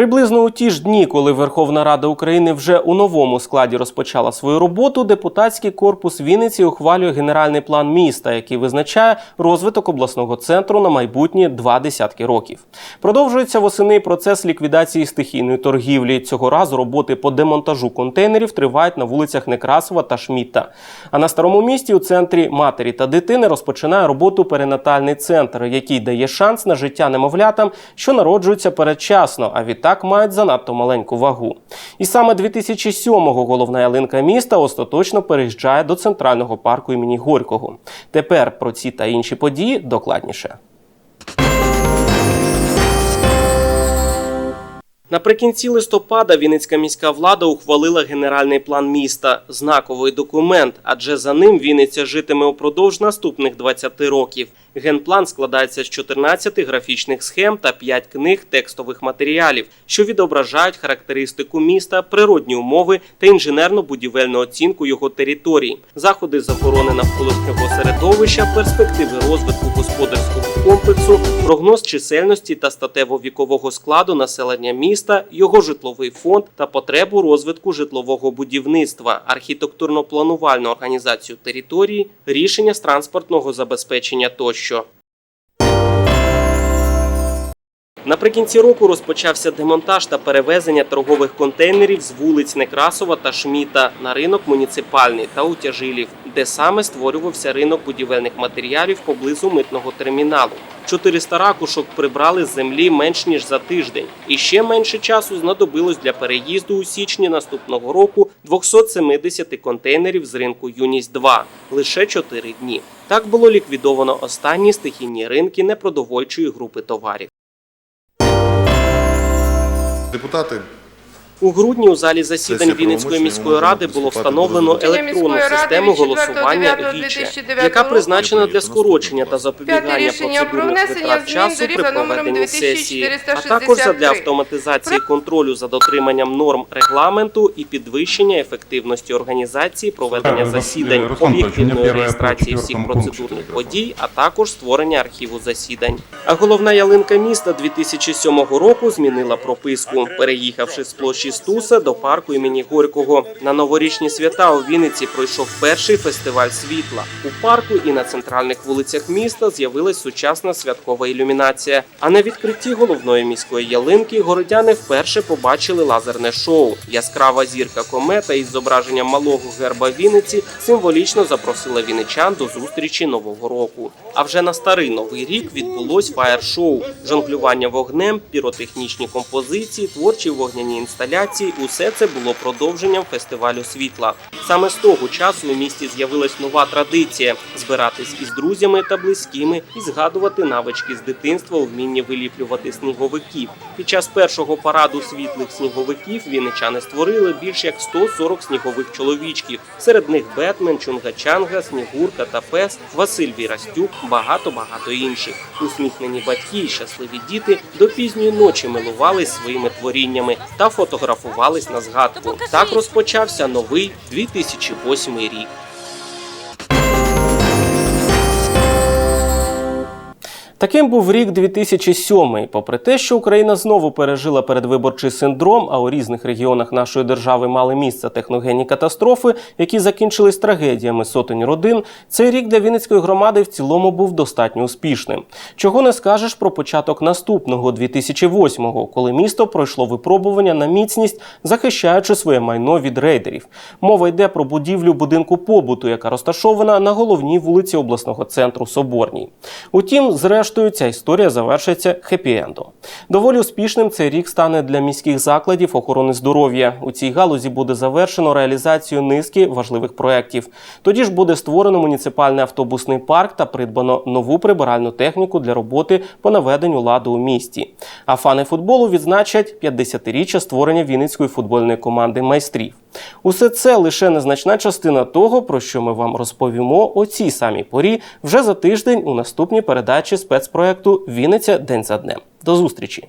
Приблизно у ті ж дні, коли Верховна Рада України вже у новому складі розпочала свою роботу, депутатський корпус Вінниці ухвалює генеральний план міста, який визначає розвиток обласного центру на майбутні два десятки років. Продовжується восени процес ліквідації стихійної торгівлі. Цього разу роботи по демонтажу контейнерів тривають на вулицях Некрасова та Шмітта. А на старому місті у центрі матері та дитини розпочинає роботу перинатальний центр, який дає шанс на життя немовлятам, що народжуються передчасно, а відтак мають занадто маленьку вагу. І саме 2007-го головна ялинка міста остаточно переїжджає до центрального парку імені Горького. Тепер про ці та інші події докладніше. Наприкінці листопада Вінницька міська влада ухвалила генеральний план міста знаковий документ, адже за ним Вінниця житиме упродовж наступних 20 років. Генплан складається з 14 графічних схем та 5 книг текстових матеріалів, що відображають характеристику міста, природні умови та інженерно-будівельну оцінку його території, заходи з охорони навколишнього середовища, перспективи розвитку господарського комплексу, прогноз чисельності та статево-вікового складу населення міста, його житловий фонд та потребу розвитку житлового будівництва, архітектурно-планувальну організацію території, рішення з транспортного забезпечення тощо. Наприкінці року розпочався демонтаж та перевезення торгових контейнерів з вулиць Некрасова та Шміта на ринок муніципальний та Утяжилів, де саме створювався ринок будівельних матеріалів поблизу митного терміналу. 400 ракушок прибрали з землі менш ніж за тиждень, і ще менше часу знадобилось для переїзду у січні наступного року 270 контейнерів з ринку Юність 2 лише 4 дні. Так було ліквідовано останні стихійні ринки непродовольчої групи товарів. Депутати У грудні у залі засідань Вінницької міської ради було встановлено електронну систему голосування 4.9.2009 «Віче», яка призначена для скорочення та запобігання процедурних витрат часу при проведенні сесії, а 2463. також задля автоматизації контролю за дотриманням норм регламенту і підвищення ефективності організації проведення засідань, Руслан Павлович, об'єктивної реєстрації всіх процедурних подій, а також створення архіву засідань. А головна ялинка міста 2007 року змінила прописку, переїхавши з площі Стуса до парку імені Горького. На новорічні свята у Вінниці пройшов перший фестиваль світла. У парку і на центральних вулицях міста з'явилась сучасна святкова ілюмінація. А на відкритті головної міської ялинки городяни вперше побачили лазерне шоу. Яскрава зірка комета із зображенням малого герба Вінниці символічно запросила вінничан до зустрічі нового року. А вже на старий новий рік відбулось фаєр-шоу, жонглювання вогнем, піротехнічні композиції, творчі вогняні інсталяції. Усе це було продовженням фестивалю світла. Саме з того часу у місті з'явилась нова традиція збиратись із друзями та близькими і згадувати навички з дитинства у вмінні виліплювати сніговиків. Під час першого параду світлих сніговиків вінничани створили більш як 140 снігових чоловічків. Серед них Бетмен, Чунга-Чанга, Снігурка та Пес, Василь Вірастюк, багато багато інших. Усміхнені батьки і щасливі діти до пізньої ночі милувались своїми творіннями та фотографувались на згадку. Так розпочався новий 2008 рік. Таким був рік 2007. Попри те, що Україна знову пережила передвиборчий синдром, а у різних регіонах нашої держави мали місце техногенні катастрофи, які закінчились трагедіями сотень родин. Цей рік для Вінницької громади в цілому був достатньо успішним. Чого не скажеш про початок наступного 2008-го, коли місто пройшло випробування на міцність, захищаючи своє майно від рейдерів. Мова йде про будівлю будинку побуту, яка розташована на головній вулиці обласного центру Соборній. Утім, зрештою, ця історія завершиться хеппі-ендом. Доволі успішним цей рік стане для міських закладів охорони здоров'я. У цій галузі буде завершено реалізацію низки важливих проєктів. Тоді ж буде створено муніципальний автобусний парк та придбано нову прибиральну техніку для роботи по наведенню ладу у місті. А фани футболу відзначать 50-річчя створення Вінницької футбольної команди майстрів. Усе це лише незначна частина того, про що ми вам розповімо о цій самій порі вже за тиждень у наступній передачі спецпроекту Вінниця день за днем. До зустрічі!